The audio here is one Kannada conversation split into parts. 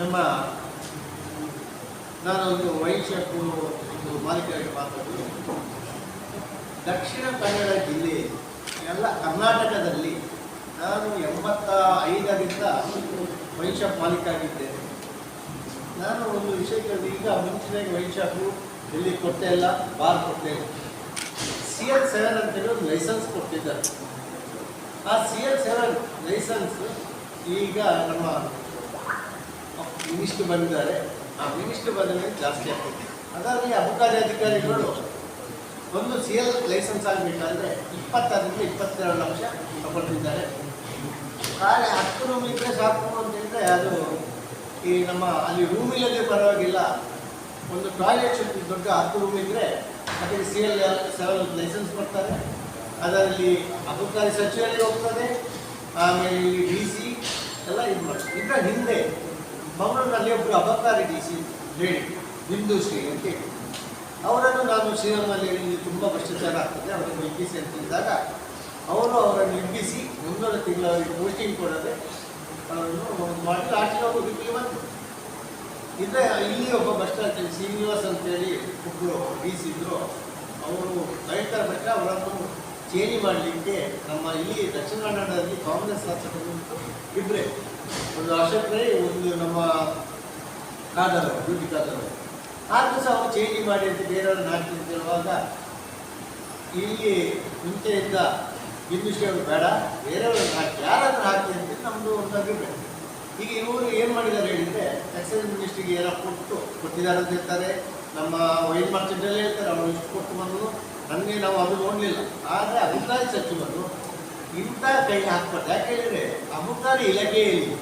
ನಮ್ಮ ನಾನೊಂದು ವೈನ್ ಶಾಪು ಒಂದು ಮಾಲೀಕರಾಗಿ ಮಾತಾಡಿ ದಕ್ಷಿಣ ಕನ್ನಡ ಜಿಲ್ಲೆ, ಎಲ್ಲ ಕರ್ನಾಟಕದಲ್ಲಿ ನಾನು ಎಂಬತ್ತ ಐದರಿಂದ ವೈನ್ ಶಾಪ್ ಮಾಲೀಕ ಆಗಿದ್ದೇನೆ. ನಾನು ಒಂದು ವಿಷಯ ಈಗ ಮುಂಚಿನ ವೈನ್ ಶಾಪು ಎಲ್ಲಿ ಇಲ್ಲ, ಬಾರ್ ಕೊಟ್ಟೆ ಇಲ್ಲ. ಸಿ ಎಲ್ ಸೆವೆನ್ ಅಂತೇಳಿ ಒಂದು ಲೈಸೆನ್ಸ್ ಕೊಟ್ಟಿದ್ದಾರೆ. ಆ ಸಿ ಎಲ್ ಸೆವೆನ್ ಲೈಸೆನ್ಸ್ ಈಗ ನಮ್ಮ ಮಿನಿಸ್ಟರ್ ಬಂದಿದ್ದಾರೆ. ಆ ಮಿನಿಸ್ಟರ್ ಬಂದ ಮೇಲೆ ಜಾಸ್ತಿ ಆಗ್ತದೆ. ಅದರಲ್ಲಿ ಅಬಕಾರಿ ಅಧಿಕಾರಿಗಳು ಒಂದು ಸಿ ಎಲ್ ಲೈಸೆನ್ಸ್ ಆಗಬೇಕಾದ್ರೆ ಇಪ್ಪತ್ತರಿಂದ ಇಪ್ಪತ್ತೆರಡು ಲಕ್ಷ ತಗೊಂಡಿದ್ದಾರೆ ಆದರೆ ಹತ್ತು ರೂಮ್ ಇದ್ದರೆ ಸಾಕು ಅಂತ ಅದು ಈ ನಮ್ಮ ಅಲ್ಲಿ ರೂಮ್ ಇಲ್ಲದೆ ಪರವಾಗಿಲ್ಲ. ಒಂದು ಟಾಯ್ಲೆಟ್ ದೊಡ್ಡ ಹತ್ತು ರೂಮ್ ಇದ್ದರೆ ಅದಕ್ಕೆ ಸಿ ಎಲ್ ಸೆವೆಲ್ ಲೈಸೆನ್ಸ್ ಕೊಡ್ತಾರೆ. ಅದರಲ್ಲಿ ಅಬಕಾರಿ ಸಚಿವರಿಗೆ ಹೋಗ್ತದೆ. ಆಮೇಲೆ ಡಿ ಸಿ ಎಲ್ಲ ಇದು ಮಾಡ್ತಾರೆ ಇದರ ಹಿಂದೆ ಮಂಗಳೂರಿನಲ್ಲಿ ಒಬ್ಬರು ಅಬಕಾರಿ ಡಿ ಸಿ ಲೇಡಿ ಬಿಂದು ಶ್ರೀ ಅಂತ ಹೇಳಿ. ಅವರನ್ನು ನಾನು ಶ್ರೀರಾಮಲ್ಲಿ ಇಲ್ಲಿ ತುಂಬ ಭ್ರಷ್ಟಾಚಾರ ಆಗ್ತದೆ ಅವರನ್ನು ಇಬ್ಬಿಸಿ ಅಂತ ಹೇಳಿದಾಗ ಅವರು ಅವರನ್ನು ಇಬ್ಬಿಸಿ ಮುಂದೊಂದು ತಿಂಗಳ ಪೋಸ್ಟಿಂಗ್ ಕೊಡದೆ ಅವರನ್ನು ಮಾಡಿ ಆಚೆ ಹೋಗೋದಕ್ಕೆ ಬಂತು ಇದ್ರೆ ಇಲ್ಲಿ ಒಬ್ಬ ಭ್ರಷ್ಟಾಚಾರ, ಶ್ರೀನಿವಾಸ್ ಅಂತೇಳಿ ಒಬ್ಬರು ಡಿ ಸಿ ಇದ್ರು, ಅವರು ರೈತರ ಭಟ್ಟ ಅವರನ್ನು ಚೇಂಜ್ ಮಾಡಲಿಕ್ಕೆ ನಮ್ಮ ಈ ದಕ್ಷಿಣ ಕನ್ನಡದಲ್ಲಿ ಕಾಂಗ್ರೆಸ್ ಶಾಸಕರು ಇಬ್ಬರೇ ಒಂದು ಅಶೋಕ್ ರೈ, ಒಂದು ನಮ್ಮ ಕಾದರ್ ಡ್ಯೂಟಿ ಕಾದರ್ ಆದರೂ ಸಹ ಅವರು ಚೇಂಜ್ ಮಾಡಿ ಅಂತ ಬೇರೆಯವ್ರನ್ನ ಹಾಕಿ ಅಂತ ಹೇಳುವಾಗ ಇಲ್ಲಿ ಮುಂಚೆ ಇದ್ದ ಬೇಡ, ಬೇರೆಯವ್ರನ್ನ ಹಾಕಿ, ಯಾರಾದರೂ ಹಾಕಿ ಅಂತ ನಮ್ಮದು ಒಂದು ಅಭಿಪ್ರಾಯ. ಈಗ ಇವರು ಏನು ಮಾಡಿದ್ದಾರೆ ಹೇಳಿದರೆ, ಎಕ್ಸೈಸ್ ಮಿನಿಸ್ಟ್ರಿಗೆ ಏನೋ ಕೊಟ್ಟು ಕೊಟ್ಟಿದ್ದಾರೆ ಅಂತ ಹೇಳ್ತಾರೆ. ನಮ್ಮ ವೈನ್ ಮಾರ್ಕೆಟಲ್ಲೇ ಹೇಳ್ತಾರೆ, ಅವರು ಇಷ್ಟು ಕೊಟ್ಟು ಬಂದು ನನಗೆ ನಾವು ಅದು ನೋಡಲಿಲ್ಲ. ಆದರೆ ಅಬಕಾರಿ ಸಚಿವರು ಇಂಥ ಕೈ ಹಾಕ್ಬಾರ್ದು ಯಾಕೆ ಹೇಳಿದರೆ ಅಬಕಾರಿ ಇಲಾಖೆಯಲ್ಲಿ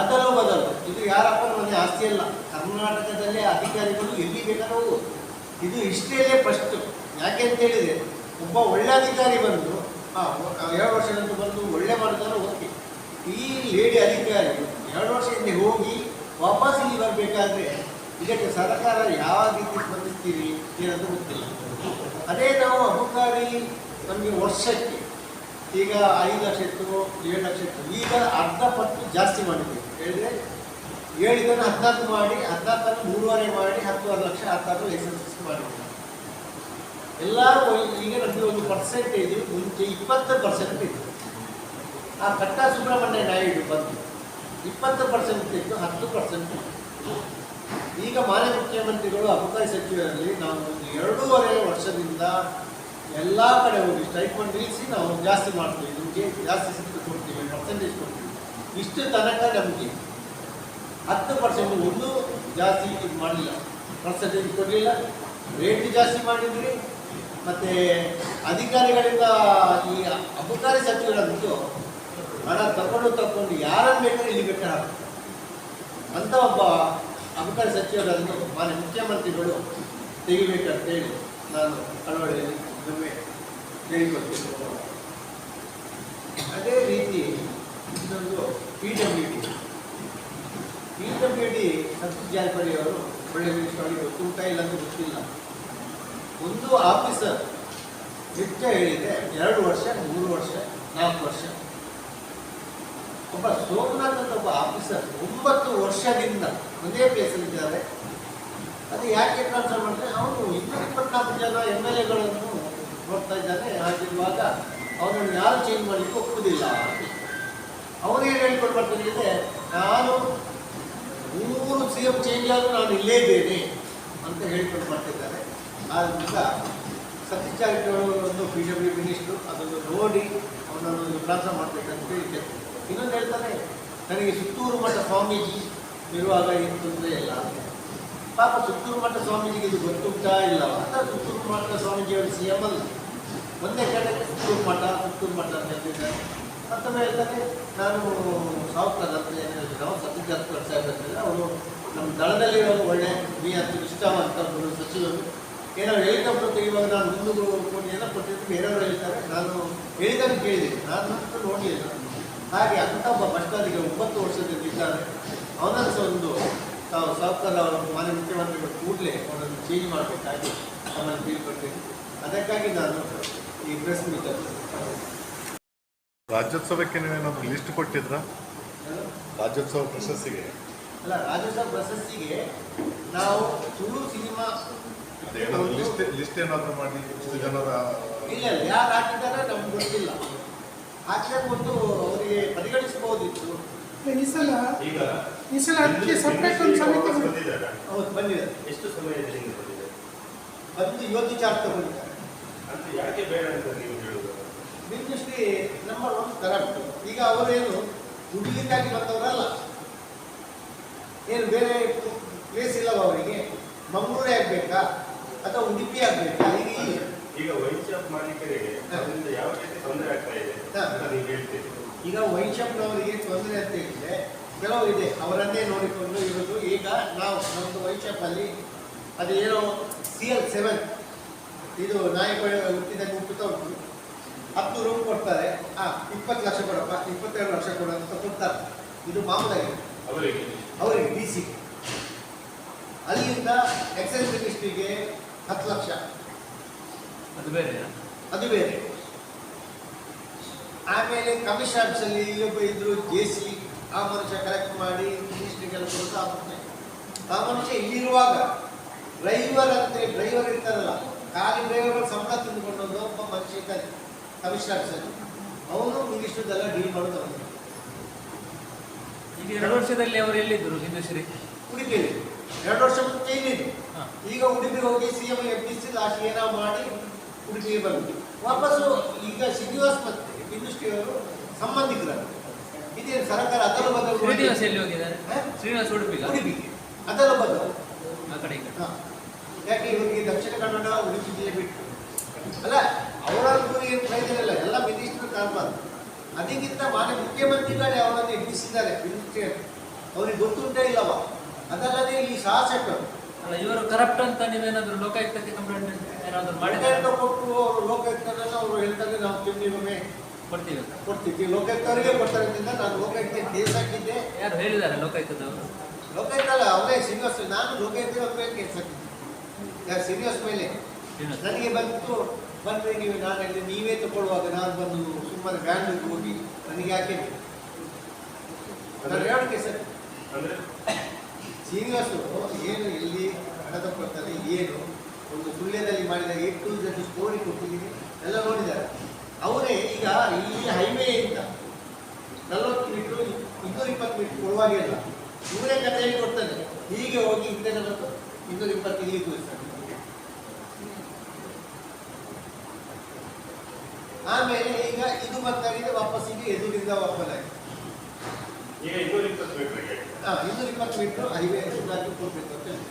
ಅದಲು ಬದಲು ಇದು ಯಾರಪ್ಪ ಮನೆ ಆಸ್ತಿ ಅಲ್ಲ. ಕರ್ನಾಟಕದಲ್ಲೇ ಅಧಿಕಾರಿಗಳು ಎಲ್ಲಿ ಬೇಕಾದ್ರೂ ಇದು ಹಿಸ್ಟ್ರಿಯಲ್ಲೇ ಫಸ್ಟ್ ಯಾಕೆ ಅಂತ ಹೇಳಿದರೆ, ಒಬ್ಬ ಒಳ್ಳೆ ಅಧಿಕಾರಿ ಬಂದು, ಹಾಂ, ಎರಡು ವರ್ಷದಂತೂ ಬಂದು ಒಳ್ಳೆ ಮಾಡಿದ್ರೆ ಓಕೆ. ಈ ಲೇಡಿ ಅಧಿಕಾರಿ ಎರಡು ವರ್ಷ ಹಿಂದೆ ಹೋಗಿ ವಾಪಸ್ ಇಲ್ಲಿ ಬರಬೇಕಾದ್ರೆ ಇದಕ್ಕೆ ಸರ್ಕಾರ ಯಾವ ರೀತಿ ಸ್ಪಂದಿಸ್ತೀರಿ ಏನಂತ ಗೊತ್ತಿಲ್ಲ. ಅದೇ ನಾವು ಅಬಕಾರಿ ನಮಗೆ ವರ್ಷಕ್ಕೆ ಈಗ ಐದು ಲಕ್ಷ ಇತ್ತು, ಏಳು ಲಕ್ಷ ಇತ್ತು. ಈಗ ಅರ್ಧ ಪಟ್ಟು ಜಾಸ್ತಿ ಮಾಡಿದ್ದೀವಿ ಹೇಳಿದ್ರೆ ಏಳಿದನ್ನು ಹದಿನಾಲ್ಕು ಮಾಡಿ, ಹದಿನಾಲ್ಕನ್ನು ಮೂರುವರೆ ಮಾಡಿ, ಹತ್ತುವರೆ ಲಕ್ಷ ಹತ್ತಾರು ಲೈಸೆನ್ಸ್ ಮಾಡಿದ್ದೀವಿ ಎಲ್ಲರೂ ಈಗ ನಮಗೆ ಒಂದು ಪರ್ಸೆಂಟೇಜ್ ಮುಂಚೆ ಇಪ್ಪತ್ತು ಪರ್ಸೆಂಟ್ ಇತ್ತು. ಆ ಕಟ್ಟ ಸುಬ್ರಹ್ಮಣ್ಯ ನಾಯ್ಡು ಬಂದು ಇಪ್ಪತ್ತು ಪರ್ಸೆಂಟ್ ಇತ್ತು, ಹತ್ತು ಪರ್ಸೆಂಟ್ ಈಗ ಮಾನ್ಯ ಮುಖ್ಯಮಂತ್ರಿಗಳು ಅಬಕಾರಿ ಸಚಿವರಲ್ಲಿ ನಾವು ಎರಡೂವರೆ ವರ್ಷದಿಂದ ಎಲ್ಲ ಕಡೆ ಹೋಗಿ ಸ್ಟೈಫಂಡ್ ನಿಲ್ಲಿಸಿ ನಾವು ಜಾಸ್ತಿ ಮಾಡ್ತೀವಿ. ನಿಮಗೆ ಜಾಸ್ತಿ ಸಿಗುತ್ತೆ ಕೊಡ್ತೀವಿ ಪರ್ಸೆಂಟೇಜ್ ಕೊಡ್ತೀವಿ. ಇಷ್ಟು ತನಕ ನಮಗೆ ಹತ್ತು ಪರ್ಸೆಂಟ್ ಒಂದು ಜಾಸ್ತಿ ಇದು ಮಾಡಲಿಲ್ಲ. ಪರ್ಸೆಂಟೇಜ್ ಕೊಡಲಿಲ್ಲ. ರೇಟ್ ಜಾಸ್ತಿ ಮಾಡಿದ್ರಿ ಮತ್ತು ಅಧಿಕಾರಿಗಳಿಂದ ಈ ಅಬಕಾರಿ ಸಚಿವರಂತೂ ಹಣ ತಗೊಂಡು ತಗೊಂಡು ಯಾರನ್ನು ಬೇಕಾದ್ರೆ ಇಲ್ಲಿ ಬೇಕಾದ್ರೆ ಅಂತ ಒಬ್ಬ ಅಬಕಾರಿ ಸಚಿವರನ್ನು ಮಾನ್ಯ ಮುಖ್ಯಮಂತ್ರಿಗಳು ತೆಗಿಬೇಕಂತೇಳಿ ನಾನು ಕಳವಳಿಯಲ್ಲಿ ಒಮ್ಮೆ ಅದೇ ರೀತಿ ಇನ್ನೊಂದು P W D P W D Satish Jarkiholi ಅವರು ಒಳ್ಳೆ ವಿಷಯವಾಗಿ ಗೊತ್ತುಂಟ ಇಲ್ಲ ಅಂತ ಗೊತ್ತಿಲ್ಲ. ಒಂದು ಆಫೀಸರ್ ನಿತ್ಯ ಹೇಳಿದೆ, ಎರಡು ವರ್ಷ, ಮೂರು ವರ್ಷ, ನಾಲ್ಕು ವರ್ಷ. ಒಬ್ಬ ಸೋಮನಾಥ್ ಅಂತ ಒಬ್ಬ ಆಫೀಸರ್ ಒಂಬತ್ತು ವರ್ಷದಿಂದ ಒಂದೇ ಪ್ಲೇಸಲ್ಲಿದ್ದಾರೆ ಅದು ಯಾಕೆ ಟ್ರಾನ್ಸ್ಫರ್ ಮಾಡಿದ್ರೆ ಅವನು ಇನ್ನೂರ ಇಪ್ಪತ್ನಾಲ್ಕು ಜನ ಎಂ ಎಲ್ ಎಗಳನ್ನು ನೋಡ್ತಾ ಇದ್ದಾನೆ. ಹಾಗಿರುವಾಗ ಅವನನ್ನು ಯಾರು ಚೇಂಜ್ ಮಾಡಲಿಕ್ಕೆ ಒಪ್ಪುವುದಿಲ್ಲ. ಏನು ಬರ್ತಾನೆ ಇದೆ, ನಾನು ಮೂರು ಸಿ ಎಂ ಚೇಂಜ್ ಆದರೂ ನಾನು ಇಲ್ಲೇ ಇದ್ದೇನೆ ಅಂತ ಹೇಳ್ಕೊಂಡು ಬರ್ತಿದ್ದಾರೆ ಆದ್ದರಿಂದ ಸತೀಶ್ ಜಾರಕಿಹೊಳಿ ಒಂದು ಪಿ ಡಬ್ಲ್ಯೂ ಮಿನಿಸ್ಟ್ರು ಅದನ್ನು ನೋಡಿ ಅವನನ್ನು ಟ್ರಾನ್ಸ್ಫರ್ ಮಾಡಬೇಕಂತ ಹೇಳಿದ್ದೆ ಇನ್ನೊಂದು ಹೇಳ್ತಾನೆ, ನನಗೆ ಸುತ್ತೂರು ಮಠ ಸ್ವಾಮೀಜಿ ಇರುವಾಗ ಏನು ತೊಂದರೆ ಇಲ್ಲ ಪಾಪ ಸುತ್ತೂರು ಮಠ ಸ್ವಾಮೀಜಿಗೆ ಇದು ಗೊತ್ತುಂಟಾ ಇಲ್ಲ ಅಂತ ಸುತ್ತೂರು ಮಠ ಸ್ವಾಮೀಜಿ ಅವರು ಸಿ ಎಂ ಅಲ್ಲ. ಒಂದೇ ಕಡೆ ಸುತ್ತೂರು ಮಠ ಸುತ್ತೂರು ಮಠ ಅಂತ ಹೇಳ್ತಿದ್ದಾರೆ. ಮತ್ತೊಮ್ಮೆ ಹೇಳ್ತಾನೆ, ನಾನು ಸಾವುಕಾರ ಅಂತ ನಾವು ಸಾಹೇಬ್ ಹೇಳ್ತಿದ್ದಾರೆ ಅವರು ನಮ್ಮ ದಳದಲ್ಲಿರೋ ಒಳ್ಳೆ, ನೀ ಅಂತ ಇಷ್ಟವಂತ ಒಬ್ಬರು ಸಚಿವರು. ಏನೋ ಹೆಲಿಕಾಪ್ಟರ್ ಇವಾಗ ನಾನು ಕೊಟ್ಟು ಏನೋ ಕೊಟ್ಟಿದ್ದು ಬೇರೆಯವರು ಹೇಳ್ತಾರೆ. ನಾನು ಹೇಳಿದಾಗ ಕೇಳಿದೆ ನಾನು ಮಾತ್ರ ನೋಡಲಿಲ್ಲ. ಹಾಗೆ ಅಂಥ ಒಬ್ಬ ಭ್ರಷ್ಟಾಧಿಕಾರಿ ಒಂಬತ್ತು ವರ್ಷದ ಇದ್ದಾರೆ ಅವನನ್ನು ಸಹ ಒಂದು ತಾವು ಸಾವುಕಾರ ಅವರ ಮಾನ್ಯ ಮುಖ್ಯಮಂತ್ರಿಗಳು ಕೂಡಲೇ ಅವರನ್ನು ಚೇಂಜ್ ಮಾಡಬೇಕಾಗಿ ನಮ್ಮನ್ನು ಬೀಳ್ಕೊಡ್ತೀನಿ ಅದಕ್ಕಾಗಿ ನಾನು ಈ ಪ್ರೆಸ್ ಮೀಟ್ ರಾಜ್ಯೋತ್ಸವಕ್ಕೆ ನೀವೇನಾದ್ರು ಲಿಸ್ಟ್ ಕೊಟ್ಟಿದ್ರಾ? ರಾಜ್ಯೋತ್ಸವ ಪ್ರಶಸ್ತಿಗೆ. ಅಲ್ಲ ರಾಜ್ಯೋತ್ಸವ ಪ್ರಶಸ್ತಿಗೆ ನಾವು ತುಳು ಸಿನಿಮಾ ಲಿಸ್ಟ್ ಲಿಸ್ಟ್ ಏನಾದರೂ ಮಾಡಿ ಜನರ ಇಲ್ಲ ಇಲ್ಲ ಯಾರು ಹಾಕಿದ್ದಾರೆ ನಮ್ಗೆ ಗೊತ್ತಿಲ್ಲ. ಒಂದು ಅವರಿಗೆ ಪರಿಗಣಿಸಬಹುದಿತ್ತು. ಈ ಸಲ ಈಗ ಈ ಸಲ ಅದಕ್ಕೆ ಸಪ್ರೇಟ್ ಒಂದು ಸಮಿತಿ ವಾಪಸ್ ಮಾಡಿ. ಬಂದಿದ್ದಾರೆ. ಹೌದು ಬಂದಿದೆ. ಎಷ್ಟು ಸಮಯದಲ್ಲಿ ಹಿಂದೆ ಬಂದಿದ್ದಾರೆ ಬಂದು ಇವತ್ತು ಚಾರ್ಜ್ ತಗೊಂಡಿದ್ದಾರೆ. ಅಂತ ಯಾಕೆ ಬೇಡ ಅಂತ ನೀವು ಕರಪ್ಟ್ ಈಗ ಅವರೇನು ದುಡಿಲಿಕ್ಕಾಗಿ ಬಂದವರಲ್ಲ. ಏನು ಬೇರೆ ಪ್ಲೇಸ್ ಇಲ್ಲವ ಅವರಿಗೆ? ಮಂಗಳೂರೇ ಆಗ್ಬೇಕಾ? ಅಥವಾ ಉಡುಪಿ ಆಗ್ಬೇಕಾ? ಈಗ ಈಗ ವೈನ್ ಶಾಪ್ ಮಾಲೀಕರಿಗೆ ಹಾ. ಅದರಿಂದ ಯಾವ ರೀತಿ ತೊಂದರೆ ಆಗ್ತಾ ಇದೆ ಹಾ. ಅಂತ ನೀವು ಹೇಳ್ತೀರಿ? ಈಗ ವೈನ್ ಶಾಪ್ನವರಿಗೆ ತೊಂದರೆ ಅಂತ ಹೇಳಿದ್ರೆ ಕೆಲವು ಇದೆ ಅವರನ್ನೇ ನೋಡಿಕೊಂಡು ಇರೋದು ಈಗ ನಾವು ನಮ್ಮದು ವೈನ್ ಶಾಪಲ್ಲಿ ಅದೇನೋ ಸಿ ಎಲ್ ಸೆವೆನ್ ಇದು ನಾಯಿಗಳು ಹುಟ್ಟಿದಾಗ ಹುಟ್ಟುತ್ತಾ ಉಂಟು. ಹತ್ತು ರೂಮ್ ಕೊಡ್ತಾರೆ. ಆ ಇಪ್ಪತ್ತು ಲಕ್ಷ ಕೊಡಪ್ಪ ಇಪ್ಪತ್ತೆರಡು ಲಕ್ಷ ಕೊಡ ಅಂತ ಕೊಡ್ತಾರೆ. ಇದು ಮಾಮೂಲಾಗಿದೆ ಅವರಿಗೆ? ಅವರಿಗೆ ಡಿ ಸಿ ಅಲ್ಲಿಂದ ಎಕ್ಸೈಸ್ ಮಿನಿಸ್ಟ್ರಿಗೆ ಹತ್ತು ಲಕ್ಷ. ಅದು ಬೇರೆ. ಅದು ಬೇರೆ. ಆಮೇಲೆ ಕಮಿಷನ್ ಅಲ್ಲಿ ಇಲ್ಲೊಬ್ಬ ಇದ್ರು ಜೆ ಸಿ ಆ ಮನುಷ್ಯ ಕಲೆಕ್ಟ್ ಮಾಡಿ ಮಿನಿಸ್ಟ್ರಿಗೆಲ್ಲ ಕೆಲಸ ಆ ಮನುಷ್ಯ ಆ ಮನುಷ್ಯ ಇಲ್ಲಿರುವಾಗ ಡ್ರೈವರ್ ಅಂದ್ರೆ ಡ್ರೈವರ್ ಇರ್ತಾರಲ್ಲ ಖಾಲಿ ಡ್ರೈವರ್ಗಳು ಸಂಬಳ ತಿಂದುಕೊಂಡು ಒಬ್ಬ ಮನುಷ್ಯ ಇದ್ದಾನೆ ಕಮಿಷನ್ ಸರ್ ಅವನು ಮಿನಿಸ್ಟ್ರದೆಲ್ಲ ಡೀಲ್ ಅವನು ಈಗ ಎರಡು ವರ್ಷದಲ್ಲಿ ಅವರು ಎಲ್ಲಿದ್ದರು ಹಿಂದೂಶ್ರೀ ಉಡುಪಿಯಲ್ಲಿ. ಎರಡು ವರ್ಷ ಮುಂಚೆ ಇಲ್ಲಿದ್ದು. ಹಾ. ಈಗ ಉಡುಪಿಗೆ ಹೋಗಿ C M F D C last ಏನೋ ಮಾಡಿ ಉಡುಪಿಗೆ ಬಂದು ವಾಪಸ್ಸು ಈಗ ಶ್ರೀನಿವಾಸ್ ಮತ್ತೆ ಇಂಡಸ್ಟ್ರಿಯವರು ಸಂಬಂಧಿಕರ ಇದೇನು ಸರ್ಕಾರ ಅದರ ಬದಲು ಶ್ರೀನಿವಾಸ ಎಲ್ಲಿ ಹೋಗಿದ್ದಾರೆ? ಶ್ರೀನಿವಾಸ ಉಡುಪಿಗ? ಉಡುಪಿಗೆ. ಅದರ ಬದಲು ಆ ಕಡೆ. ಯಾಕೆ ಇವರಿಗೆ ದಕ್ಷಿಣ ಕನ್ನಡ ಉಡುಪಿ ಜಿಲ್ಲೆ ಬಿಟ್ಟು? ಅಲ್ಲ ಅವರ ಏನು ಪ್ರಯೋಜನ ಇಲ್ಲ. ಎಲ್ಲ ಮಿನಿಸ್ಟರ್ ಕಾಣಬಾರ್ದು. ಅದಕ್ಕಿಂತ ಮಾನ್ಯ ಮುಖ್ಯಮಂತ್ರಿಗಳೇ ಅವರನ್ನು ಎಬ್ಬಿಸಿದ್ದಾರೆ ಮಿನಿಸ್ಟ್ರಿ ಅವ್ರಿಗೆ ಗೊತ್ತುಂಟೇ ಇಲ್ಲವ. ಅದಲ್ಲದೆ ಈ ಶಾಸಕರು. ಅಲ್ಲ ಇವರು ಕರಪ್ಟ್ ಅಂತ ನೀವೇನಾದರೂ ಲೋಕಾಯುಕ್ತಕ್ಕೆ ಕಂಪ್ಲೇಂಟ್ ಏನಾದ್ರು ಮಾಡಿದ ಕೊಟ್ಟು ಅವರು ಲೋಕಾಯುಕ್ತರನ್ನು ಅವರು ಹೇಳ್ತಾರೆ ನಾವು ತಿಂಗಳಿಗೊಮ್ಮೆ ಕೊಡ್ತೀವಿ ಅಂತ. ಕೊಡ್ತೀವಿ. ಲೋಕಾಯುಕ್ತರಿಗೆ ಕೊಡ್ತಾರೆ ಅಂತ ನಾನು ಲೋಕಾಯುಕ್ತ ಕೇಸ್ ಹಾಕಿದ್ದೆ ಯಾರು ಹೇಳಿದ್ದಾರೆ ಲೋಕಾಯುಕ್ತದವರು ಲೋಕಾಯುಕ್ತ ಅಲ್ಲ ಅವರೇ ಶ್ರೀನಿವಾಸ ನಾನು ಲೋಕಾಯುಕ್ತ ಮೇಲೆ ಕೇಸ್ ಹಾಕಿದ್ದೆ. ಯಾರು ಶ್ರೀನಿವಾಸ್ ಮೇಲೆ? ನನಗೆ ಬಂತು ಬಂದರೆ ನೀವು ನಾನು ಇಲ್ಲಿ ನೀವೇ ತಗೊಳ್ಳುವಾಗ ನಾನು ಬಂದು ಸುಮ್ಮನೆ ಬ್ಯಾಂಡ್ ಹೋಗಿ ನನಗೆ ಯಾಕೆ? ನಾನು ಹಾಕಿದ್ದೆ. ಅಂದ್ರೆ? ಶ್ರೀನಿವಾಸು ಏನು ಎಲ್ಲಿ ಹಣ ಕೊಡ್ತಾರೆ ಏನು ಒಂದು ಸುಳ್ಯದಲ್ಲಿ ಮಾಡಿದ ಎ ಟು ಜಡ್ ಸ್ಟೋರಿ ಕೊಟ್ಟಿದ್ದೀನಿ. ಎಲ್ಲ ನೋಡಿದ್ದಾರೆ. ಅವರೇ ಈಗ ಇಲ್ಲಿ ಹೈವೇ ಇಂದ ನಲವತ್ತು ಮೀಟ್ರು ಇನ್ನೂರ ಇಪ್ಪತ್ತು ಮೀಟ್ರ್ ಕೊಡುವಾಗೆ ಇಲ್ಲ ಇವರೇ ಕಥೆ ಹೇಳಿ ಕೊಡ್ತಾನೆ ಹೀಗೆ ಹೋಗಿ ಹಿಂದೆ ನಲವತ್ತು ಇನ್ನೂರ ಇಪ್ಪತ್ತು ಇಲ್ಲಿ ತೋರಿಸ್ತಾರೆ. ಆಮೇಲೆ ಈಗ ಇದು ಬಂದಾಗಿದೆ ವಾಪಸ್ ಇಲ್ಲಿ ಎದುರಿಂದ ವಾಪಸ್ ಆಗಿದೆ ಇನ್ನೂರ ಇಪ್ಪತ್ತು ಮೀಟರ್ಗೆ ಹಾಂ ಇನ್ನೂರ ಇಪ್ಪತ್ತು ಮೀಟ್ರ್ ಹೈವೇ ಕೊಡಬೇಕು ಅಂತ ಹೇಳಿ.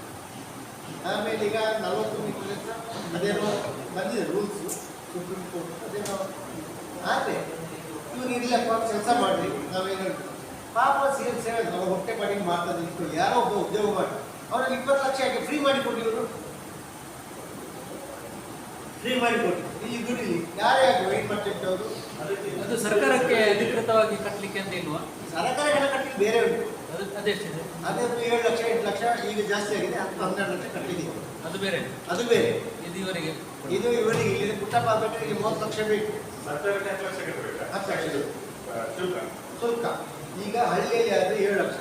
ಆಮೇಲೆ ಈಗ ನಲವತ್ತು ಮೀಟರ್ ಅಂತ ಅದೇನೋ ಬಂದಿದೆ ರೂಲ್ಸು ಸುಪ್ರೀಂ ಕೋರ್ಟ್ ಅದೇನೋ. ಆದರೆ ಇವ್ರು ಇರ್ಲಪ್ಪ ಕೆಲಸ ಮಾಡಿರಿ ನಾವೇನು ಹೇಳ್ತೀವಿ ಪಾಪ ಸೇರ್ ಸೇವೆ ನಾವು ಹೊಟ್ಟೆ ಪಾಡಿಗೆ ಮಾಡ್ತಾ ಇಟ್ಕೊಂಡು ಯಾರೋ ಒಬ್ಬ ಉದ್ಯೋಗ ಮಾಡಿ. ಅವ್ರಲ್ಲಿ ಇಪ್ಪತ್ತು ಲಕ್ಷ ಯಾಕೆ ಫ್ರೀ ಮಾಡಿ ಕೊಡಿ ಇವರು. ಫ್ರೀ ಮಾಡಿ ಕೊಡಿ ಇಲ್ಲಿ ದುಡಿಲಿ ಯಾರೇ ಯಾಕೆ ವೈಟ್ ಮಾಡ್ತಿಟ್ಟು ಅವರು. ಅದಕ್ಕೆ ಅದು ಸರ್ಕಾರಕ್ಕೆ ಅಧಿಕೃತವಾಗಿ ಕಟ್ಟಲಿಕ್ಕೆ ಅಂತ ಇಲ್ವಾ? ಸರ್ಕಾರ ಕಟ್ಟಲಿಕ್ಕೆ ಕಟ್ಟಿ ಬೇರೆ ಉಂಟು. ಅದೆಷ್ಟಿದೆ ಅದೇ ಏಳು ಲಕ್ಷ ಎಂಟು ಲಕ್ಷ ಈಗ ಜಾಸ್ತಿ ಆಗಿದೆ ಹತ್ತು ಹನ್ನೆರಡು ಲಕ್ಷ ಕಟ್ಟಿದ್ದೀವಿ. ಅದು ಬೇರೆ. ಅದು ಬೇರೆ. ಇದು ಇವರಿಗೆ. ಇದು ಇವರಿಗೆ ಇಲ್ಲಿ ಪುಟ್ಟಪ್ಪ ಬೇಕಾದ್ರೆ ಮೂವತ್ತು ಲಕ್ಷ ಬೇಕು. ಹತ್ತು ಲಕ್ಷ. ಶುಲ್ಕ? ಶುಲ್ಕ. ಈಗ ಹಳ್ಳಿಯಲ್ಲಿ ಆದರೆ ಏಳು ಲಕ್ಷ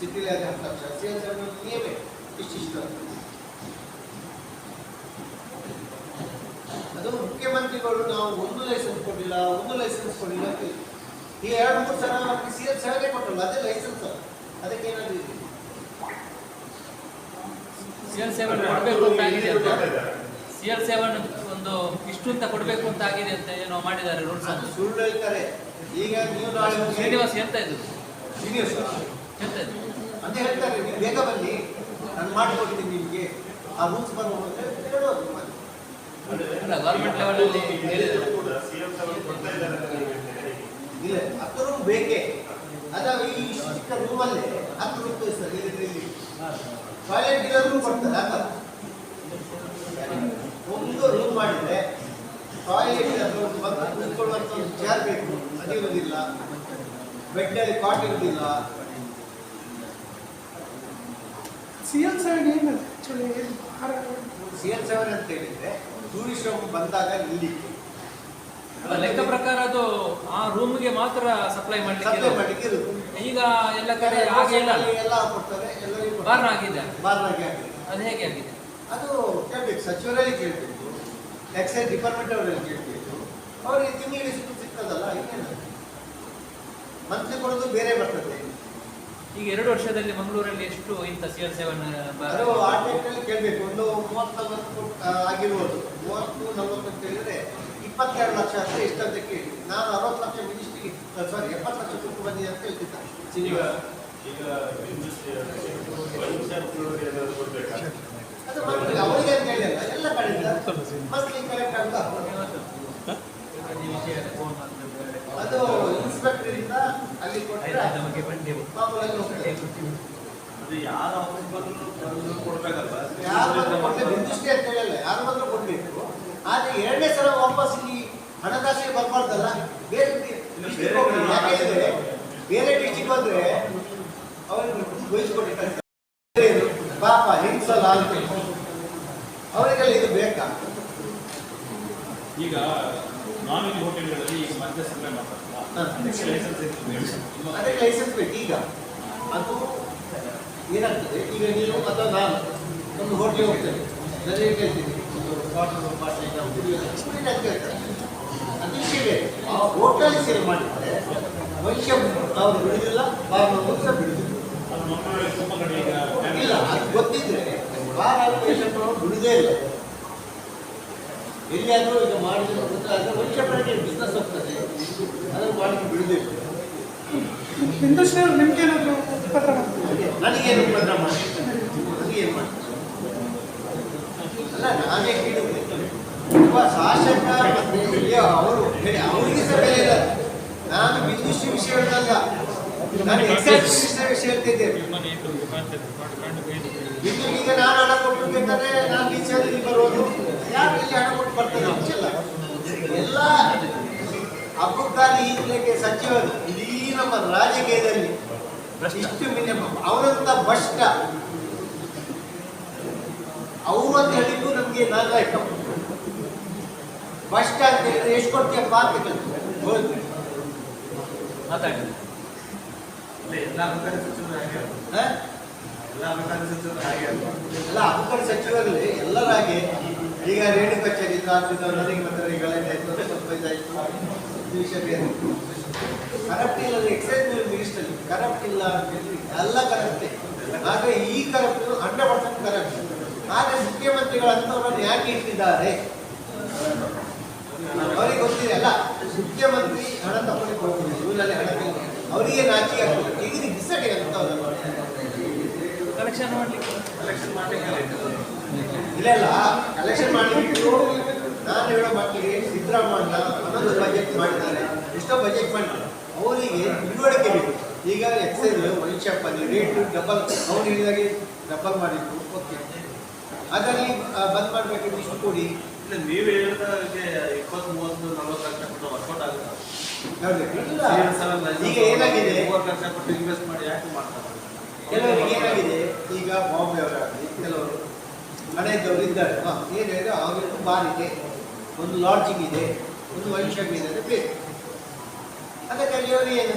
ಸಿಟಿಲಿ ಆದರೆ ಹತ್ತು ಲಕ್ಷ ಸೇಲ್ಸ್ ನೀವೇ ಇಷ್ಟಿಷ್ಟು. ಅದು ಮುಖ್ಯಮಂತ್ರಿಗಳು ನಾವು ಒಂದು ಲೈಸೆನ್ಸ್ ಕೊಟ್ಟಿಲ್ಲ ಒಂದು ಲೈಸೆನ್ಸ್ ಕೊಟ್ಟಿಲ್ಲ ಈ ಎರಡು ಮೂರು ಸಲ ಸಿ ಎಲ್ ಕೊಟ್ಟಲ್ಲ ಅದೇ ಲೈಸೆನ್ಸ್ ಅದಕ್ಕೆ ಸಿ ಎಲ್ ಸೆವೆನ್ ಕೊಡಬೇಕು ಅಂತ ಆಗಿದೆ ಅಂತ. ಸಿ ಎಲ್ ಸೆವೆನ್ ಒಂದು ಇಷ್ಟು ಅಂತ ಕೊಡಬೇಕು ಅಂತ ಆಗಿದೆ ಅಂತ ಏನೋ ಮಾಡಿದ್ದಾರೆ ರೂಲ್ಸ್ ಅನ್ನು ಸುಳ್ಳು ಹೇಳ್ತಾರೆ. ಈಗ ನೀವು ಶ್ರೀನಿವಾಸ್ ಎಂತ ಇದು ಶ್ರೀನಿವಾಸ್ ಎಂತ ಇದ್ರು. ಅಂತ ಹೇಳ್ತಾರೆ ನೀವು ಬೇಗ ಬನ್ನಿ. ನಾನು ಮಾಡಿಕೊಡ್ತೀನಿ ನಿಮಗೆ. ಆ ರೂಲ್ಸ್ ಬರೋದು ಹೇಳೋದು ಅಲ್ಲ, level ಅಲ್ಲಿ ಇಲ್ಲಿ ಹೇಳಿದ್ರು. ಕೂಡ ಕೊಡ್ತಾ ಇದ್ದಾರೆ ಅಂತ ನೀವು ಹೇಳ್ತೀರಾ? ಇಲ್ಲ ಹತ್ತು ರೂಮ್ ಬೇಕೇ? ಅದ ಈ ಚಿಕ್ಕ ರೂಮಲ್ಲಿ ಹತ್ತು ಸರಿ ತೋರಿಸ್ತಾರೆ ಇಲ್ಲಿ. ಟಾಯ್ಲೆಟ್ ಕೊಡ್ತಾರೆ ಒಂದು ರೂಮ್ ಮಾಡಿದ್ರೆ ಟಾಯ್ಲೆಟ್ ಅಥವಾ ಒಂದು ಬಂದು ಕೂತ್ಕೊಳ್ಳುವಂಥ ಒಂದು ಚೇರ್ ಬೇಕು. ಬೆಡ್ಡಲ್ಲಿ ಕಾಟ್ ಇರೋದಿಲ್ಲ C L seven actually C L seven ಅಂತ ಹೇಳಿದ್ರೆ ಟೂರಿಸ್ಟ್ ಬಂದಾಗ ನಿಲ್ಲಿಕ್ಕೆ ಲೆಕ್ಕ ಪ್ರಕಾರ ಅದು ಆ ರೂಮ್ಗೆ ಮಾತ್ರ ಸಪ್ಲೈ ಮಾಡ್ಲಿಕ್ಕೆ ಈಗ ಎಲ್ಲ ಕಡೆ ಹಾಗೆ ಇಲ್ಲ ಬಾರ್ನ ಆಗಿದೆ ಅದು ಹೇಗೆ ಆಗಿದೆ? ಅದು ಕೇಳ್ಬೇಕು ಸಚಿವರಲ್ಲಿ ಕೇಳಬೇಕು ಎಕ್ಸೈಸ್ ಡಿಪಾರ್ಟ್ಮೆಂಟ್ ಅವರಲ್ಲಿ ಕೇಳಬೇಕು. ಅವರಿಗೆ ತಿಂಗಳಿಗೆ ಸಿಕ್ಕು ಸಿಗ್ತದಲ್ಲ ಮಂತ್ಲಿ ಕೊಡೋದು ಬೇರೆ ಬರ್ತದೆ. ಈಗ ಎರಡು ವರ್ಷದಲ್ಲಿ ಮಂಗಳೂರಲ್ಲಿ ಎಷ್ಟು ಇಂಥ ಸಿ ಎಲ್ ಸೆವೆನ್ ಅದು ಕೇಳಬೇಕು ಒಂದು ಮೂವತ್ತು ಆಗಿರ್ಬೋದು. ಮೂವತ್ತು ನಲವತ್ತು ಅಂತ ಹೇಳಿದ್ರೆ ಇಪ್ಪತ್ತೆರಡು ಲಕ್ಷ ಅಂತ ಕೇಳಿ. ನಾನು ಅರವತ್ತು ಲಕ್ಷ ಮಿನಿಸ್ಟ್ರಿಗೆ ಸಾರಿ ಎಪ್ಪತ್ತು ಲಕ್ಷ ಕೊಟ್ಟು ಬಂದಿದೆ ಅಂತ ಹೇಳ್ತಿದ್ದ ಈಗ ಈಗ ಏನಾದ್ರು ಕೊಡ್ಬೇಕಾ ಅದು ಮಂತ್ಲಿ ಅವರಿಗೆ ಅಂತ ಹೇಳಿಲ್ಲ ಎಲ್ಲ ಕಡೆಯಿಂದ ಮಂತ್ಲಿ ಕಲೆಕ್ಟ್ ಆಗ್ತಾ ಅದು ಇನ್ಸ್ಪೆಕ್ಟರ್ ಇಂದ ಅಲ್ಲಿ ಕೊಟ್ಟರೆ ಮಾಮೂಲಾಗಿ ಹೋಗ್ತದೆ ಅದು ಯಾರ ಬಂದು ಕೊಡ್ಬೇಕಲ್ಲ ಯಾರು ಬಂದ್ರು ಕೊಡ್ಲಿ, ನಿರ್ದಿಷ್ಟ ಅಂತ ಹೇಳಿಲ್ಲ ಯಾರು ಬಂದ್ರು ಕೊಡ್ಬೇಕು ಆದ್ರೆ ಎರಡನೇ ಸಲ ವಾಪಸ್ ಇಲ್ಲಿ ಹಣಕಾಸಿಗೆ ಬರ್ಬಾರ್ದಲ್ಲ ಬೇರೆ district ಹೋಗ್ಲಿ. ಯಾಕೆಂದ್ರೆ ಬೇರೆ ಡಿಸ್ಟಿಕ್ ಹೋದ್ರೆ ಅವ್ರಿಗೆ ವಹಿಸ್ಕೊಟ್ಟಿರ್ತಾರೆ ಪಾಪ ಹಿಂಸಲ್ಲ ಅವರಿಗೆಲ್ಲ ಇದು ಬೇಕಾ? ಈಗ ನಾನ್ ಹೋಟೆಲ್ಗಳಲ್ಲಿ ಈಗ ಮದ್ಯ ಸಪ್ಲೈ ಮಾಡ್ತಾರಲ್ಲ ಅದಕ್ಕೆ ಲೈಸೆನ್ಸ್ ಬೇಕು. ಈಗ ಅದು ಏನಾಗ್ತದೆ? ಈಗ ನೀವು ಅಥವಾ ನಾನು ಒಂದು ಹೋಟ್ಲಿಗೆ ಹೋಗ್ತೇನೆ. ನನಗೆ ಕೇಳ್ತೀನಿ ಒಂದು ವಾಟರ್ ಅದು ವಿಷಯ ಆ ಹೋಟೆಲ್ ಸೇವೆ ಮಾಡಿದ್ರೆ ಮನುಷ್ಯ ಅವರು ಬಿಡುದಿಲ್ಲ ಬಾರ್ನವರು ಸಹ ಬಿಡುದಿಲ್ಲ. ಇಲ್ಲ ಅದು ಗೊತ್ತಿದ್ರೆ ದುಡಿದೇ ಇಲ್ಲ. ಎಲ್ಲಿಯಾದರೂ ಈಗ ಮಾಡಿದ್ರೆ ಮನುಷ್ಯ ಪ್ರಾಣಿ ಬಿಸ್ನೆಸ್ ಹೋಗ್ತದೆ ಅದನ್ನು ಮಾಡಲಿಕ್ಕೆ ಬಿಡುದೇ ಇಂಡಸ್ಟ್ರಿ ಅವ್ರು ನಿಮ್ಗೆ ಏನಾದ್ರು ನನಗೇನು ಉಪದ್ರ ಮಾಡಿ ನನಗೇನು ಮಾಡಿ ಅಲ್ಲ ನಾನೇ ಕೇಳಿದ್ದೆ ಒಬ್ಬ ಶಾಸಕ ಮತ್ತೆ ಅವರು ಹೇಳಿ ಅವರಿಗೆ ಸಹ ಬೆಲೆ ಇಲ್ಲ ನಾನು ಬಿಂದುಶ್ರೀ ವಿಷಯ ಹೇಳ್ದಲ್ಲ ನಾನು ಈಗ ನಾನು ಹಣ ಕೊಟ್ಟು ಬೇಕಾದ್ರೆ ನಾನು ಟೀಚರ್ ಬರೋದು. ಯಾರು ಇಲ್ಲಿ ಹಣ ಕೊಟ್ಟು ಬರ್ತೇನೆ ಅಂತಿಲ್ಲ ಎಲ್ಲ ಅಬ್ಬುಕಾರಿ ಈಗಲೇ ಸಚಿವರು ಇಡೀ ನಮ್ಮ ರಾಜಕೀಯದಲ್ಲಿ ಇಷ್ಟು ಮಿನಿಮಮ್ ಅವರಂತ ಭಷ್ಟ ಅವರು ಅಂತ ಹೇಳಿದ್ದು ನಮಗೆ ನಾಲ್ಕ ಭಷ್ಟ ಅಂತ ಹೇಳಿದ್ರೆ ಎಷ್ಟು ಕೊಡ್ತೀಯಪ್ಪ ಅಂತ ಕೇಳ್ತಾರೆ. ಮಾತಾಡಿ. ಎಲ್ಲ ಅಧಿಕಾರಿ ಸಚಿವರು ಹಾಗೆ ಎಲ್ಲ ಅಧಿಕಾರಿ ಸಚಿವರು ಹಾಗೆ ಎಲ್ಲ ಸಚಿವರಲ್ಲಿ ಎಲ್ಲರ ಹಾಗೆ. ಈಗ ರೇಣು ಕಚೇರಿ ನನಗೆ ಮತ್ತೆ ಗಲಾಟೆ ಆಯ್ತು ಸ್ವಲ್ಪ ಇದಾಯ್ತು. ವಿಷಯ ಬೇರೆ ಕರಪ್ಟ್ ಇಲ್ಲ ಎಕ್ಸೈಸ್ ಮಿನಿಸ್ಟರ್ ಕರಪ್ಟ್ ಇಲ್ಲ ಎಲ್ಲ ಕರಪ್ಟೆ. ಆದ್ರೆ ಈ ಕರಪ್ಟ್ ಹಂಡ್ರೆಡ್ ಪರ್ಸೆಂಟ್ ಕರಪ್ಟ್. ಆದ್ರೆ ಮುಖ್ಯಮಂತ್ರಿಗಳು ಅಂತವರನ್ನು ಯಾಕೆ ಇಟ್ಟಿದ್ದಾರೆ? ಅವರಿಗೆ ಗೊತ್ತಿದೆ ಅಲ್ಲ ಮುಖ್ಯಮಂತ್ರಿ ಹಣ ತಗೊಂಡು ಹೋಗ್ಬೋದು ಇವರಲ್ಲಿ ಹಣ. ಅವರಿಗೆ ನಾಚಿಕೆ ಆಗ್ತದೆ ಈಗ ಇದು ಬಿಸಡಿ ಅಂತ ಕಲೆಕ್ಷನ್ ಮಾಡ್ಲಿಕ್ಕೆ? ಎಲೆಕ್ಷನ್ ಮಾಡಲಿಕ್ಕೆ ಇಲ್ಲ ಇಲ್ಲ ಕಲೆಕ್ಷನ್ ಮಾಡಿಬಿಟ್ಟು ನಾನು ಹೇಳೋ ಮಕ್ಕಳಿಗೆ ಸಿದ್ದರಾಮಣ್ಣ ಹನ್ನೊಂದು ಬಜೆಟ್ ಮಾಡಿದ್ದಾರೆ. ಎಷ್ಟೋ ಬಜೆಟ್ ಮಾಡಿದ್ದಾರೆ ಅವರಿಗೆ ತಿಳುವಳಿಕೆ ಬೇಕು. ಈಗ ಎಕ್ಸೈಸ್ ಮನುಷ್ಯಪ್ಪ ರೇಟ್ ಡಬಲ್ ಅವ್ರು ಹೇಳಿದಾಗೆ ಡಬಲ್ ಮಾಡಿದ್ರು ಓಕೆ ಅದರಲ್ಲಿ ಬಂದ್ ಮಾಡಬೇಕಿದ್ದು ಇಷ್ಟು ಕೊಡಿ. ಇಲ್ಲ ನೀವು ಹೇಳಿದಾಗೆ ಇಪ್ಪತ್ತು ಮೂವತ್ತು ನಲ್ವತ್ತು ಲಕ್ಷ ಕೊಟ್ಟು ವರ್ಕೌಟ್ ಆಗುತ್ತೆ. ಈಗ ಏನಾಗಿದೆ? ಮೂವತ್ತು ಲಕ್ಷ ಕೊಟ್ಟು ಇನ್ವೆಸ್ಟ್ ಮಾಡಿ ಯಾಕೆ ಮಾಡ್ತಾರೆ ಕೆಲವರಿಗೆ ಏನಾಗಿದೆ? ಈಗ ಬಾಂಬೆ ಅವರಾಗಲಿ ಕೆಲವರು ಮನೆ ಇದ್ದವರು ಇದ್ದಾರೆ. ಹಾ, ಏನು ಹೇಳಿದ್ರೆ ಅವರಿಗೆ ಬಾರ್ ಇದೆ ಒಂದು ಲಾಡ್ಜಿಂಗ್ ಇದೆ ಒಂದು ವೈಶಾಖ ಇದೆ ಅಂತ ಬೇಕು ಅದಕ್ಕೆ ಅವರು ಏನು?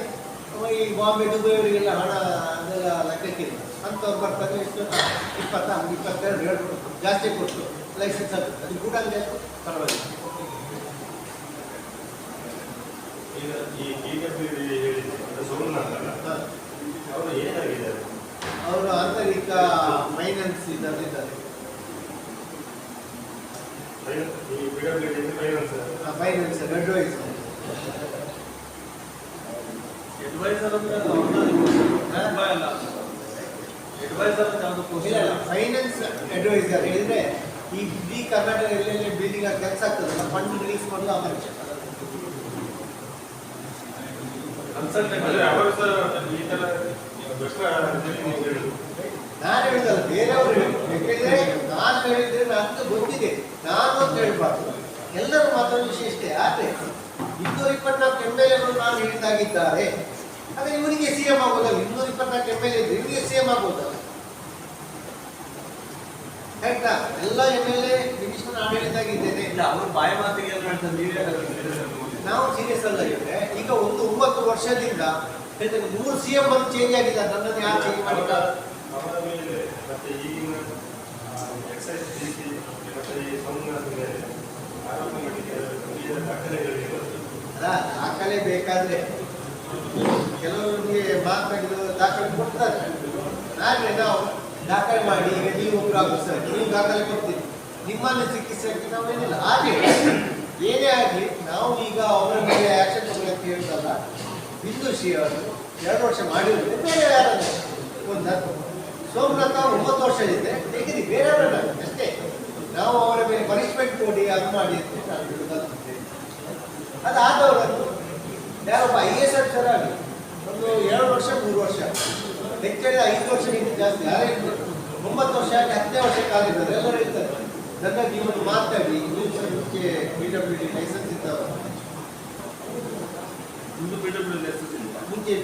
ಈ ಬಾಂಬೆ ದುಬೈ ಅವರಿಗೆಲ್ಲ ಹಣ ಅದೆಲ್ಲ ಲೆಕ್ಕಕ್ಕಿಲ್ಲ ಅಂಥವ್ರು ಬರ್ತಾರೆ ಎಷ್ಟು? ಇಪ್ಪತ್ತ ಇಪ್ಪತ್ತೆರಡು ಜಾಸ್ತಿ ಕೊಟ್ಟು ಲೈಸೆನ್ಸ್ ಆಗುತ್ತೆ ಅದು ಕೂಡ ಪರವಾಗಿಲ್ಲ. ಈಗ ಈ ಹೇಳಿದ್ರು ಅವರು ಅವರು ಆಂತರಿಕ ಫೈನಾನ್ಸ್ ಇದ್ದಾರೆ ಈ ಫೈನಾನ್ಸ್ ಫೈನಾನ್ಸ್ ಅಡ್ವೈಸ್ ಅಡ್ವೈಸರ್ ಅಂದ್ರೆ ಅಡ್ವೈಸರ್ ಇಲ್ಲ ಇಲ್ಲ ಫೈನಾನ್ಸ್ ಅಡ್ವೈಸರ್ ಹೇಳಿದ್ರೆ ಈ ಇಡೀ ಕರ್ನಾಟಕ ಎಲ್ಲೆಲ್ಲಿ ಬಿಲ್ಡಿಂಗ್ ಕೆಲಸ ಆಗ್ತದಲ್ಲ ಫಂಡ್ ರಿಲೀಸ್ ಮಾಡಲು ಅಪರಿಚ ಕನ್ಸಲ್ಟೆಂಟ್ ಅಂದ್ರೆ ಅವರು ಸಹ ಈ ತರ ಭ್ರಷ್ಟ ನೀವು ಹೇಳಿದ್ರು ನಾನು ಹೇಳಿದಲ್ಲ ಬೇರೆಯವರು ಯಾಕೆಂದ್ರೆ ನಾನು ಹೇಳಿದ್ರೆ ನನಗೆ ಗೊತ್ತಿದೆ. ನಾನು ಅಂತ ಹೇಳ್ಬಾರ್ದು. ಎಲ್ಲರೂ ಮಾತಾಡೋ ವಿಶೇಷತೆ ಆದರೆ ಆದ್ರೆ ಇನ್ನೂರ ಇಪ್ಪತ್ನಾಲ್ಕು ಎಂ ಎಲ್ ಎಗಳು ನಾನು ಹೇಳಿದಾಗಿದ್ದಾರೆ ಅದೇ ಇವರಿಗೆ ಸಿ ಎಂ ಆಗೋದಲ್ಲ. ಇನ್ನೂರ ಇಪ್ಪತ್ನಾಲ್ಕು ಎಂ ಎಲ್ ಎ ಇದ್ರೆ ಇವರಿಗೆ ಸಿ ಎಂ ಆಗೋದಲ್ಲ. ಆಯ್ತಾ? ಎಲ್ಲ ಎಂ ಎಲ್ ಎ ಮಿನಿಸ್ಟರ್ ನಾನು ಹೇಳಿದಾಗಿದ್ದೇನೆ ಇಲ್ಲ, ಅವ್ರ ಬಾಯಿ ಮಾತಿಗೆ ನೀವೇ ನಾವು ಸೀರಿಯಸ್ ಇದ್ರೆ ಈಗ ಒಂದು ಒಂಬತ್ತು ವರ್ಷದಿಂದ ಮೂರು ಸಿ ಎಂ ಬಂದು ಚೇಂಜ್ ಆಗಿದೆ ನನ್ನನ್ನು ಯಾರು ಚೇಂಜ್ ಮಾಡಿಲ್ಲ? ಅವರ ಮೇಲೆ ಮತ್ತೆ ಈಗಿನ ಎಕ್ಸೈಸ್ ಡಿಸಿ ಮತ್ತೆ ಈ ಸೋಮನಾಥ್ ಮೇಲೆ ಆರೋಪ ಮಾಡಲಿಕ್ಕೆ ವಿವಿಧ ದಾಖಲೆಗಳಿವೆ ಅಲ್ಲ ದಾಖಲೆ ಬೇಕಾದ್ರೆ ಕೆಲವರಿಗೆ ಮಾತಾಡಿದ ದಾಖಲೆ ಕೊಡ್ತಾರೆ. ಆದ್ರೆ ನಾವು ದಾಖಲೆ ಮಾಡಿ ಈಗ ನೀವು ಒಬ್ರು ಆಫೀಸರ್ ನೀವು ದಾಖಲೆ ಕೊಡ್ತೀರಿ. ನಿಮ್ಮನ್ನು ಚಿಕಿತ್ಸೆಗೆ ನಾವೇನಿಲ್ಲ. ಹಾಗೆ ಏನೇ ಆಗಲಿ, ನಾವು ಈಗ ಅವರ ಮೇಲೆ ಆಕ್ಷನ್ ತಗೊಳಕ್ಕೆ ಹೇಳ್ತಲ್ಲ ಬಿಂದು ಶ್ರೀ ಅವರು ಎರಡು ವರ್ಷ ಮಾಡಿದ್ರೆ, ಬೇರೆ ಯಾರನ್ನು ಒಂದು ಸೋಮನಾಥ ಒಂಬತ್ತು ವರ್ಷ ಇದೆ ಬೇಕಿದ್ರೆ ಬೇರೆಯವರಲ್ಲ ಅಷ್ಟೇ. ನಾವು ಅವರ ಮೇಲೆ ಪನಿಷ್ಮೆಂಟ್ ಕೊಡಿ, ಅದು ಮಾಡಿ ಅಂತ ನಾನು ಹೇಳುದಲ್ಲ ಅದಾದವರನ್ನು ಯಾರೊಬ್ಬ ಐ ಎಸ್ ಆಫೀಸರ್ ಆಗಲಿ ಒಂದು ಎರಡು ವರ್ಷ, ಮೂರು ವರ್ಷ. ಹೆಚ್ಚಿನ ಐದು ವರ್ಷಕ್ಕಿಂತ ಜಾಸ್ತಿ ಯಾರೇ ಇರ್ತಾರೆ ಒಂಬತ್ತು ವರ್ಷ ಆಗಿ ಹತ್ತನೇ ವರ್ಷ ಕಾಲಿದ್ದಾರೆ ಎಲ್ಲರೂ ಇರ್ತಾರೆ. ನನ್ನ ಇವತ್ತು ಮಾತಾಡಿ ಮುಂಚೆ ಪಿ ಡಬ್ಲ್ಯೂ ಡಿ ಲೈಸೆನ್ಸ್ ಇದ್ದಾವೆ? ಒಂದು ಪಿ ಡಬ್ಲ್ಯೂ ಲೈಸೆನ್ಸ್ ಇಲ್ಲ ಮುಂಚೆ